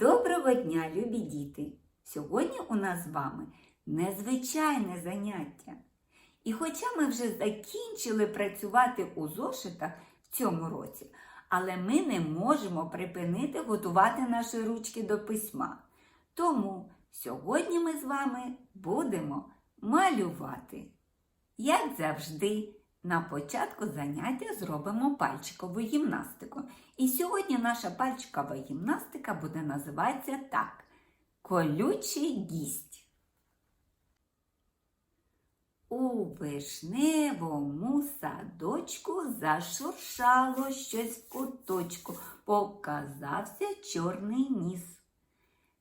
Доброго дня, любі діти! Сьогодні у нас з вами незвичайне заняття. І хоча ми вже закінчили працювати у зошитах в цьому році, але ми не можемо припинити готувати наші ручки до письма. Тому сьогодні ми з вами будемо малювати. Як завжди, на початку заняття зробимо пальчикову гімнастику. І сьогодні наша пальчикова гімнастика буде називатися так: Колючий гість. У вишневому садочку зашуршало щось в куточку, показався чорний ніс.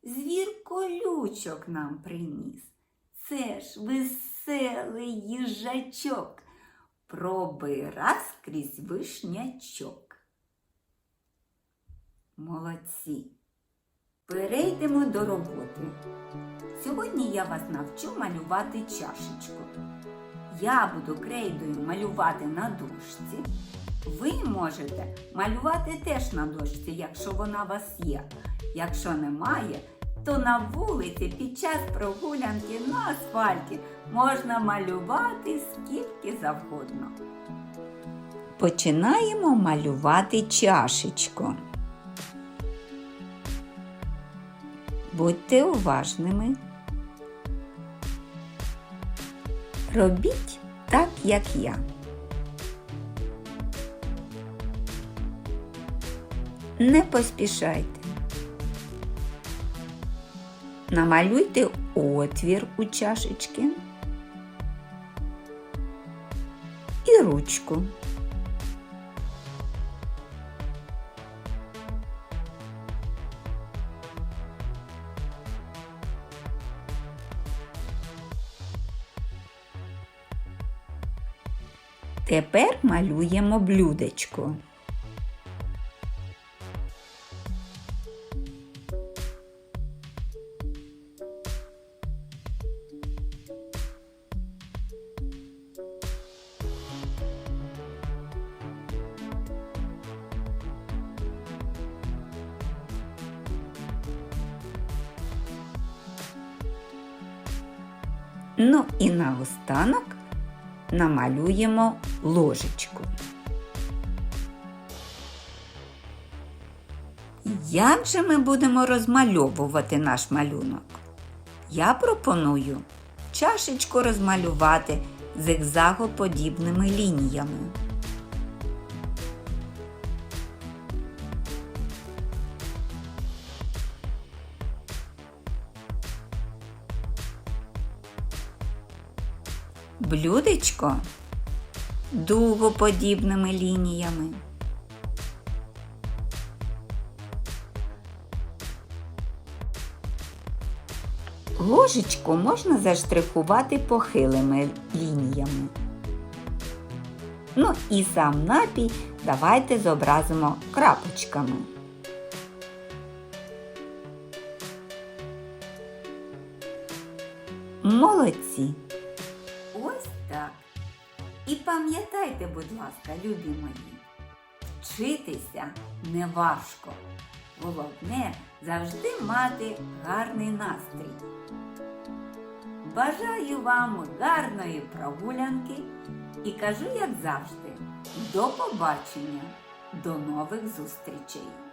Звір колючок нам приніс. Це ж веселий їжачок пробира скрізь вишнячок. Молодці. Перейдемо до роботи. Сьогодні я вас навчу малювати чашечку. Я буду крейдою малювати на дошці. Ви можете малювати теж на дошці, якщо вона у вас є. Якщо немає, то на вулиці під час прогулянки на асфальті можна малювати скільки завгодно. Починаємо малювати чашечку. Будьте уважними. Робіть так, як я. Не поспішайте. Намалюйте отвір у чашечки і ручку. Тепер малюємо блюдечко. Ну і наостанок намалюємо ложечку. Як же ми будемо розмальовувати наш малюнок? Я пропоную чашечку розмалювати зигзагоподібними лініями. Блюдечко дугоподібними лініями. Ложечку можна заштрихувати похилими лініями. Ну і сам напій давайте зобразимо крапочками. Молодці! Пам'ятайте, будь ласка, любі мої, вчитися не важко. Головне завжди мати гарний настрій. Бажаю вам гарної прогулянки і кажу, як завжди, до побачення, до нових зустрічей!